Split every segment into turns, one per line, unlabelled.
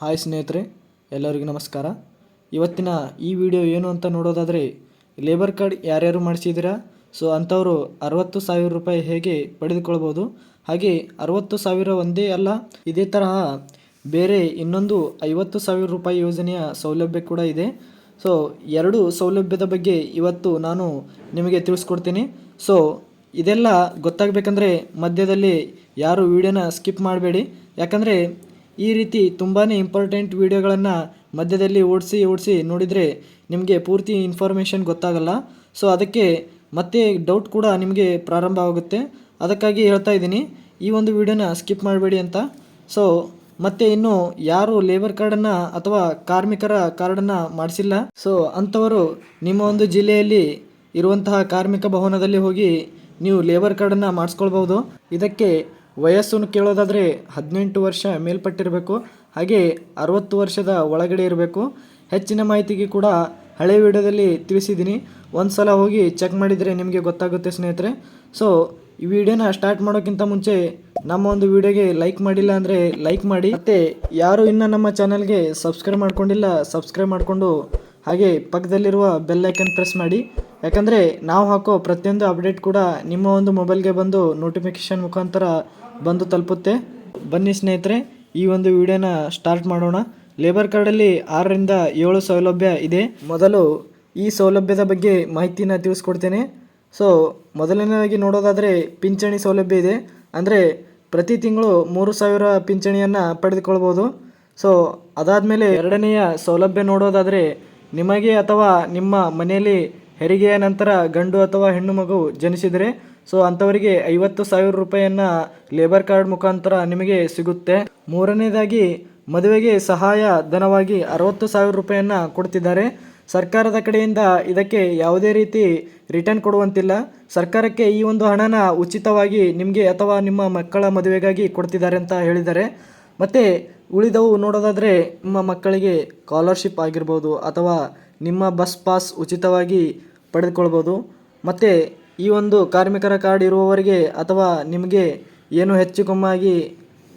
Hi ಸ್ನೇಹಿತರೆ, ಎಲ್ಲರಿಗೂ ನಮಸ್ಕಾರ. ಇವತ್ತಿನ ಈ ವಿಡಿಯೋ ಏನು ಅಂತ ನೋಡೋದಾದರೆ ಲೇಬರ್ ಕಾರ್ಡ್ ಯಾರ್ಯಾರು ಮಾಡಿಸಿದ್ದೀರಾ? ಸೊ ಅಂಥವರು ಅರವತ್ತು ಸಾವಿರ ರೂಪಾಯಿ ಹೇಗೆ ಪಡೆದುಕೊಳ್ಬೋದು? ಹಾಗೆ ಅರವತ್ತು ಸಾವಿರ ಒಂದೇ ಅಲ್ಲ, ಇದೇ ತರಹ ಬೇರೆ ಇನ್ನೊಂದು ಐವತ್ತು ಸಾವಿರ ರೂಪಾಯಿ ಯೋಜನೆಯ ಸೌಲಭ್ಯ ಕೂಡ ಇದೆ. ಸೊ ಎರಡು ಸೌಲಭ್ಯದ ಬಗ್ಗೆ ಇವತ್ತು ನಾನು ನಿಮಗೆ ತಿಳಿಸ್ಕೊಡ್ತೀನಿ. ಸೊ ಇದೆಲ್ಲ ಗೊತ್ತಾಗಬೇಕಂದ್ರೆ ಮಧ್ಯದಲ್ಲಿ ಯಾರು ವಿಡಿಯೋನ ಸ್ಕಿಪ್ ಮಾಡಬೇಡಿ. ಯಾಕಂದರೆ ಈ ರೀತಿ ತುಂಬಾ ಇಂಪಾರ್ಟೆಂಟ್ ವೀಡಿಯೋಗಳನ್ನು ಮಧ್ಯದಲ್ಲಿ ಓಡಿಸಿ ಓಡಿಸಿ ನೋಡಿದರೆ ನಿಮಗೆ ಪೂರ್ತಿ ಇನ್ಫಾರ್ಮೇಷನ್ ಗೊತ್ತಾಗಲ್ಲ. ಸೊ ಅದಕ್ಕೆ ಮತ್ತೆ ಡೌಟ್ ಕೂಡ ನಿಮಗೆ ಪ್ರಾರಂಭ ಆಗುತ್ತೆ. ಅದಕ್ಕಾಗಿ ಹೇಳ್ತಾ ಇದ್ದೀನಿ, ಈ ಒಂದು ವಿಡಿಯೋನ ಸ್ಕಿಪ್ ಮಾಡಬೇಡಿ ಅಂತ. ಸೊ ಮತ್ತೆ ಇನ್ನು ಯಾರು ಲೇಬರ್ ಕಾರ್ಡನ್ನು ಅಥವಾ ಕಾರ್ಮಿಕರ ಕಾರ್ಡನ್ನು ಮಾಡಿಸಿಲ್ಲ ಸೊ ಅಂಥವರು ನಿಮ್ಮ ಒಂದು ಜಿಲ್ಲೆಯಲ್ಲಿ ಇರುವಂತಹ ಕಾರ್ಮಿಕ ಭವನದಲ್ಲಿ ಹೋಗಿ ನೀವು ಲೇಬರ್ ಕಾರ್ಡನ್ನು ಮಾಡಿಸ್ಕೊಳ್ಬೋದು ಇದಕ್ಕೆ ವಯಸ್ಸನ್ನು ಕೇಳೋದಾದರೆ ಹದಿನೆಂಟು ವರ್ಷ ಮೇಲ್ಪಟ್ಟಿರಬೇಕು, ಹಾಗೆ ಅರವತ್ತು ವರ್ಷದ ಒಳಗಡೆ ಇರಬೇಕು. ಹೆಚ್ಚಿನ ಮಾಹಿತಿಗೆ ಕೂಡ ಹಳೆ ವಿಡಿಯೋದಲ್ಲಿ ತಿಳಿಸಿದ್ದೀನಿ. ಒಂದು ಸಲ ಹೋಗಿ ಚೆಕ್ ಮಾಡಿದರೆ ನಿಮಗೆ ಗೊತ್ತಾಗುತ್ತೆ ಸ್ನೇಹಿತರೆ. ಸೊ ಈ ವಿಡಿಯೋನ ಸ್ಟಾರ್ಟ್ ಮಾಡೋಕ್ಕಿಂತ ಮುಂಚೆ ನಮ್ಮ ಒಂದು ವಿಡಿಯೋಗೆ ಲೈಕ್ ಮಾಡಿಲ್ಲ ಅಂದರೆ ಲೈಕ್ ಮಾಡಿ. ಮತ್ತು ಯಾರು ಇನ್ನೂ ನಮ್ಮ ಚಾನಲ್ಗೆ ಸಬ್ಸ್ಕ್ರೈಬ್ ಮಾಡ್ಕೊಂಡಿಲ್ಲ, ಸಬ್ಸ್ಕ್ರೈಬ್ ಮಾಡಿಕೊಂಡು ಹಾಗೆ ಪಕ್ಕದಲ್ಲಿರುವ ಬೆಲ್ ಐಕನ್ ಪ್ರೆಸ್ ಮಾಡಿ. ಯಾಕಂದರೆ ನಾವು ಹಾಕೋ ಪ್ರತಿಯೊಂದು ಅಪ್ಡೇಟ್ ಕೂಡ ನಿಮ್ಮ ಒಂದು ಮೊಬೈಲ್ಗೆ ಬಂದು ನೋಟಿಫಿಕೇಶನ್ ಮುಖಾಂತರ ಬಂದು ತಲುಪುತ್ತೆ. ಬನ್ನಿ ಸ್ನೇಹಿತರೆ, ಈ ಒಂದು ವಿಡಿಯೋನ ಸ್ಟಾರ್ಟ್ ಮಾಡೋಣ. ಲೇಬರ್ ಕಾರ್ಡಲ್ಲಿ ಆರರಿಂದ ಏಳು ಸೌಲಭ್ಯ ಇದೆ. ಮೊದಲು ಈ ಸೌಲಭ್ಯದ ಬಗ್ಗೆ ಮಾಹಿತಿನ ತಿಳಿಸ್ಕೊಡ್ತೇನೆ. ಸೊ ಮೊದಲನೇದಾಗಿ ನೋಡೋದಾದರೆ ಪಿಂಚಣಿ ಸೌಲಭ್ಯ ಇದೆ. ಅಂದರೆ ಪ್ರತಿ ತಿಂಗಳು ಮೂರು ಸಾವಿರ ಪಿಂಚಣಿಯನ್ನು ಪಡೆದುಕೊಳ್ಬೋದು. ಸೊ ಅದಾದಮೇಲೆ ಎರಡನೆಯ ಸೌಲಭ್ಯ ನೋಡೋದಾದರೆ ನಿಮಗೆ ಅಥವಾ ನಿಮ್ಮ ಮನೆಯಲ್ಲಿ ಹೆರಿಗೆಯ ನಂತರ ಗಂಡು ಅಥವಾ ಹೆಣ್ಣು ಮಗು ಜನಿಸಿದರೆ, ಸೊ ಅಂಥವರಿಗೆ ಐವತ್ತು ಸಾವಿರ ರೂಪಾಯಿಯನ್ನು ಲೇಬರ್ ಕಾರ್ಡ್ ಮುಖಾಂತರ ನಿಮಗೆ ಸಿಗುತ್ತೆ. ಮೂರನೇದಾಗಿ, ಮದುವೆಗೆ ಸಹಾಯ ಧನವಾಗಿ ಅರವತ್ತು ಸಾವಿರ ರೂಪಾಯಿಯನ್ನು ಕೊಡ್ತಿದ್ದಾರೆ. ಸರ್ಕಾರದ ಕಡೆಯಿಂದ ಇದಕ್ಕೆ ಯಾವುದೇ ರೀತಿ ರಿಟರ್ನ್ ಕೊಡುವಂತಿಲ್ಲ. ಸರ್ಕಾರಕ್ಕೆ ಈ ಒಂದು ಹಣನ ಉಚಿತವಾಗಿ ನಿಮಗೆ ಅಥವಾ ನಿಮ್ಮ ಮಕ್ಕಳ ಮದುವೆಗಾಗಿ ಕೊಡ್ತಿದ್ದಾರೆ ಅಂತ ಹೇಳಿದ್ದಾರೆ. ಮತ್ತು ಉಳಿದವು ನೋಡೋದಾದರೆ ನಿಮ್ಮ ಮಕ್ಕಳಿಗೆ ಸ್ಕಾಲರ್ಶಿಪ್ ಆಗಿರ್ಬೋದು ಅಥವಾ ನಿಮ್ಮ ಬಸ್ ಪಾಸ್ ಉಚಿತವಾಗಿ ಪಡೆದುಕೊಳ್ಬೋದು. ಮತ್ತು ಈ ಒಂದು ಕಾರ್ಮಿಕರ ಕಾರ್ಡ್ ಇರುವವರಿಗೆ ಅಥವಾ ನಿಮಗೆ ಏನು ಹೆಚ್ಚು ಕಮ್ಮಾಗಿ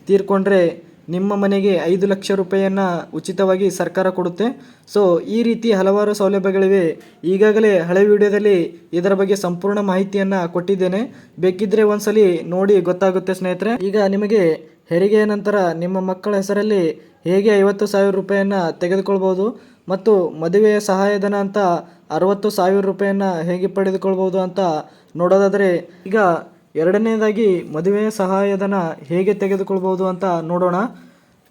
ತೀರ್ಕೊಂಡ್ರೆ ನಿಮ್ಮ ಮನೆಗೆ ಐದು ಲಕ್ಷ ರೂಪಾಯಿಯನ್ನು ಉಚಿತವಾಗಿ ಸರ್ಕಾರ ಕೊಡುತ್ತೆ. ಸೊ ಈ ರೀತಿ ಹಲವಾರು ಸೌಲಭ್ಯಗಳಿವೆ. ಈಗಾಗಲೇ ಹಳೆ ವಿಡಿಯೋದಲ್ಲಿ ಇದರ ಬಗ್ಗೆ ಸಂಪೂರ್ಣ ಮಾಹಿತಿಯನ್ನು ಕೊಟ್ಟಿದ್ದೇನೆ. ಬೇಕಿದ್ದರೆ ಒಂದ್ಸಲಿ ನೋಡಿ ಗೊತ್ತಾಗುತ್ತೆ ಸ್ನೇಹಿತರೆ. ಈಗ ನಿಮಗೆ ಹೆರಿಗೆಯ ನಂತರ ನಿಮ್ಮ ಮಕ್ಕಳ ಹೆಸರಲ್ಲಿ ಹೇಗೆ ಐವತ್ತು ಸಾವಿರ ರೂಪಾಯಿಯನ್ನು ತೆಗೆದುಕೊಳ್ಬೋದು ಮತ್ತು ಮದುವೆಯ ಸಹಾಯಧನ ಅಂತ ಅರವತ್ತು ಸಾವಿರ ರೂಪಾಯಿಯನ್ನು ಹೇಗೆ ಪಡೆದುಕೊಳ್ಬೋದು ಅಂತ ನೋಡೋದಾದರೆ ಈಗ ಎರಡನೇದಾಗಿ ಮದುವೆಯ ಸಹಾಯಧನ ಹೇಗೆ ತೆಗೆದುಕೊಳ್ಬೋದು ಅಂತ ನೋಡೋಣ.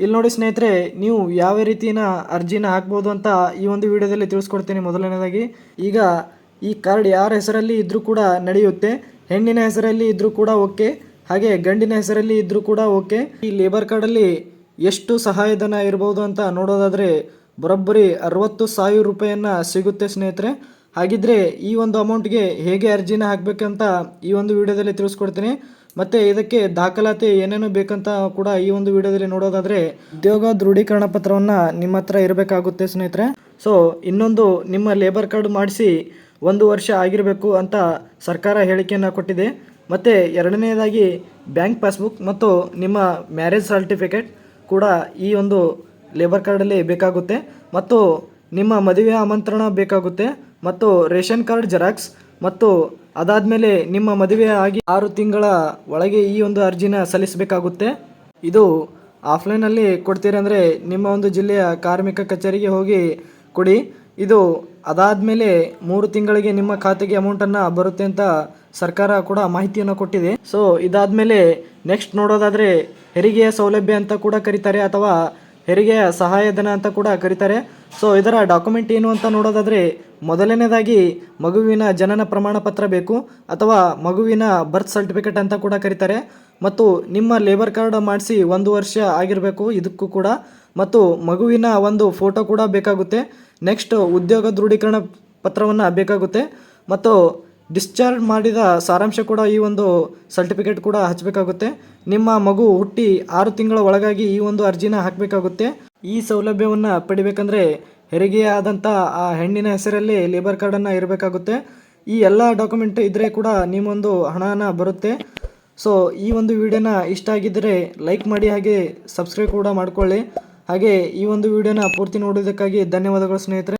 ಇಲ್ಲಿ ನೋಡಿ ಸ್ನೇಹಿತರೆ, ನೀವು ಯಾವ ರೀತಿಯ ಅರ್ಜಿನ ಹಾಕ್ಬೋದು ಅಂತ ಈ ಒಂದು ವಿಡಿಯೋದಲ್ಲಿ ತಿಳಿಸ್ಕೊಡ್ತೀನಿ ಮೊದಲನೇದಾಗಿ. ಈಗ ಈ ಕಾರ್ಡ್ ಯಾರ ಹೆಸರಲ್ಲಿ ಇದ್ದರೂ ಕೂಡ ನಡೆಯುತ್ತೆ, ಹೆಣ್ಣಿನ ಹೆಸರಲ್ಲಿ ಇದ್ದರೂ ಕೂಡ ಓಕೆ. ಹಾಗೆ ಗಂಡಿನ ಹೆಸರಲ್ಲಿ ಇದ್ದರೂ ಕೂಡ ಓಕೆ. ಈ ಲೇಬರ್ ಕಾರ್ಡಲ್ಲಿ ಎಷ್ಟು ಸಹಾಯಧನ ಇರಬಹುದು ಅಂತ ನೋಡೋದಾದರೆ ಬರೋಬ್ಬರಿ ಅರವತ್ತು ಸಾವಿರ ರೂಪಾಯಿಯನ್ನು ಸಿಗುತ್ತೆ ಸ್ನೇಹಿತರೆ. ಹಾಗಿದ್ರೆ ಈ ಒಂದು ಅಮೌಂಟ್ಗೆ ಹೇಗೆ ಅರ್ಜಿನ ಹಾಕಬೇಕಂತ ಈ ಒಂದು ವಿಡಿಯೋದಲ್ಲಿ ತಿಳಿಸ್ಕೊಡ್ತೀನಿ. ಮತ್ತು ಇದಕ್ಕೆ ದಾಖಲಾತಿ ಏನೇನು ಬೇಕಂತ ಕೂಡ ಈ ಒಂದು ವಿಡಿಯೋದಲ್ಲಿ ನೋಡೋದಾದರೆ ಉದ್ಯೋಗ ದೃಢೀಕರಣ ಪತ್ರವನ್ನು ನಿಮ್ಮ ಹತ್ರ ಇರಬೇಕಾಗುತ್ತೆ ಸ್ನೇಹಿತರೆ. ಸೊ ಇನ್ನೊಂದು ನಿಮ್ಮ ಲೇಬರ್ ಕಾರ್ಡ್ ಮಾಡಿಸಿ ಒಂದು ವರ್ಷ ಆಗಿರಬೇಕು ಅಂತ ಸರ್ಕಾರ ಹೇಳಿಕೆಯನ್ನು ಕೊಟ್ಟಿದೆ. ಮತ್ತು ಎರಡನೇದಾಗಿ ಬ್ಯಾಂಕ್ ಪಾಸ್ಬುಕ್ ಮತ್ತು ನಿಮ್ಮ ಮ್ಯಾರೇಜ್ ಸರ್ಟಿಫಿಕೇಟ್ ಕೂಡ ಈ ಒಂದು ಲೇಬರ್ ಕಾರ್ಡಲ್ಲಿ ಬೇಕಾಗುತ್ತೆ. ಮತ್ತು ನಿಮ್ಮ ಮದುವೆ ಆಮಂತ್ರಣ ಬೇಕಾಗುತ್ತೆ. ಮತ್ತು ರೇಷನ್ ಕಾರ್ಡ್ ಜೆರಾಕ್ಸ್ ಮತ್ತು ಅದಾದಮೇಲೆ ನಿಮ್ಮ ಮದುವೆ ಆಗಿ ಆರು ತಿಂಗಳ ಒಳಗೆ ಈ ಒಂದು ಅರ್ಜಿನ ಸಲ್ಲಿಸಬೇಕಾಗುತ್ತೆ. ಇದು ಆಫ್ಲೈನಲ್ಲಿ ಕೊಡ್ತೀರಂದರೆ ನಿಮ್ಮ ಒಂದು ಜಿಲ್ಲೆಯ ಕಾರ್ಮಿಕ ಕಚೇರಿಗೆ ಹೋಗಿ ಕೊಡಿ. ಇದು ಅದಾದಮೇಲೆ ಮೂರು ತಿಂಗಳಿಗೆ ನಿಮ್ಮ ಖಾತೆಗೆ ಅಮೌಂಟನ್ನು ಬರುತ್ತೆ ಅಂತ ಸರ್ಕಾರ ಕೂಡ ಮಾಹಿತಿಯನ್ನು ಕೊಟ್ಟಿದೆ. ಸೊ ಇದಾದಮೇಲೆ ನೆಕ್ಸ್ಟ್ ನೋಡೋದಾದರೆ ಹೆರಿಗೆಯ ಸೌಲಭ್ಯ ಅಂತ ಕೂಡ ಕರೀತಾರೆ ಅಥವಾ ಹೆರಿಗೆಯ ಸಹಾಯಧನ ಅಂತ ಕೂಡ ಕರೀತಾರೆ. ಸೊ ಇದರ ಡಾಕ್ಯುಮೆಂಟ್ ಏನು ಅಂತ ನೋಡೋದಾದರೆ ಮೊದಲನೇದಾಗಿ ಮಗುವಿನ ಜನನ ಪ್ರಮಾಣ ಪತ್ರ ಬೇಕು ಅಥವಾ ಮಗುವಿನ ಬರ್ತ್ ಸರ್ಟಿಫಿಕೇಟ್ ಅಂತ ಕೂಡ ಕರೀತಾರೆ. ಮತ್ತು ನಿಮ್ಮ ಲೇಬರ್ ಕಾರ್ಡ್ ಮಾಡಿಸಿ ಒಂದು ವರ್ಷ ಆಗಿರಬೇಕು ಇದಕ್ಕೂ ಕೂಡ. ಮತ್ತು ಮಗುವಿನ ಒಂದು ಫೋಟೋ ಕೂಡ ಬೇಕಾಗುತ್ತೆ. ನೆಕ್ಸ್ಟ್ ಉದ್ಯೋಗ ದೃಢೀಕರಣ ಪತ್ರವನ್ನು ಬೇಕಾಗುತ್ತೆ. ಮತ್ತು ಡಿಸ್ಚಾರ್ಜ್ ಮಾಡಿದ ಸಾರಾಂಶ ಕೂಡ ಈ ಒಂದು ಸರ್ಟಿಫಿಕೇಟ್ ಕೂಡ ಹಚ್ಚಬೇಕಾಗುತ್ತೆ ನಿಮ್ಮ ಮಗು ಹುಟ್ಟಿ ಆರು ತಿಂಗಳ ಒಳಗಾಗಿ ಈ ಒಂದು ಅರ್ಜಿನ ಹಾಕಬೇಕಾಗುತ್ತೆ. ಈ ಸೌಲಭ್ಯವನ್ನು ಪಡಿಬೇಕಂದ್ರೆ ಹೆರಿಗೆ ಆದಂಥ ಆ ಹೆಣ್ಣಿನ ಹೆಸರಲ್ಲಿ ಲೇಬರ್ ಕಾರ್ಡನ್ನು ಇರಬೇಕಾಗುತ್ತೆ. ಈ ಎಲ್ಲ ಡಾಕ್ಯುಮೆಂಟ್ ಇದ್ದರೆ ಕೂಡ ನಿಮ್ಮೊಂದು ಹಣನ ಬರುತ್ತೆ. ಸೊ ಈ ಒಂದು ವಿಡಿಯೋನ ಇಷ್ಟ ಆಗಿದ್ದರೆ ಲೈಕ್ ಮಾಡಿ ಹಾಗೆ ಸಬ್ಸ್ಕ್ರೈಬ್ ಕೂಡ ಮಾಡ್ಕೊಳ್ಳಿ. ಹಾಗೆ ಈ ಒಂದು ವಿಡಿಯೋನ ಪೂರ್ತಿ ನೋಡೋದಕ್ಕಾಗಿ ಧನ್ಯವಾದಗಳು ಸ್ನೇಹಿತರೆ.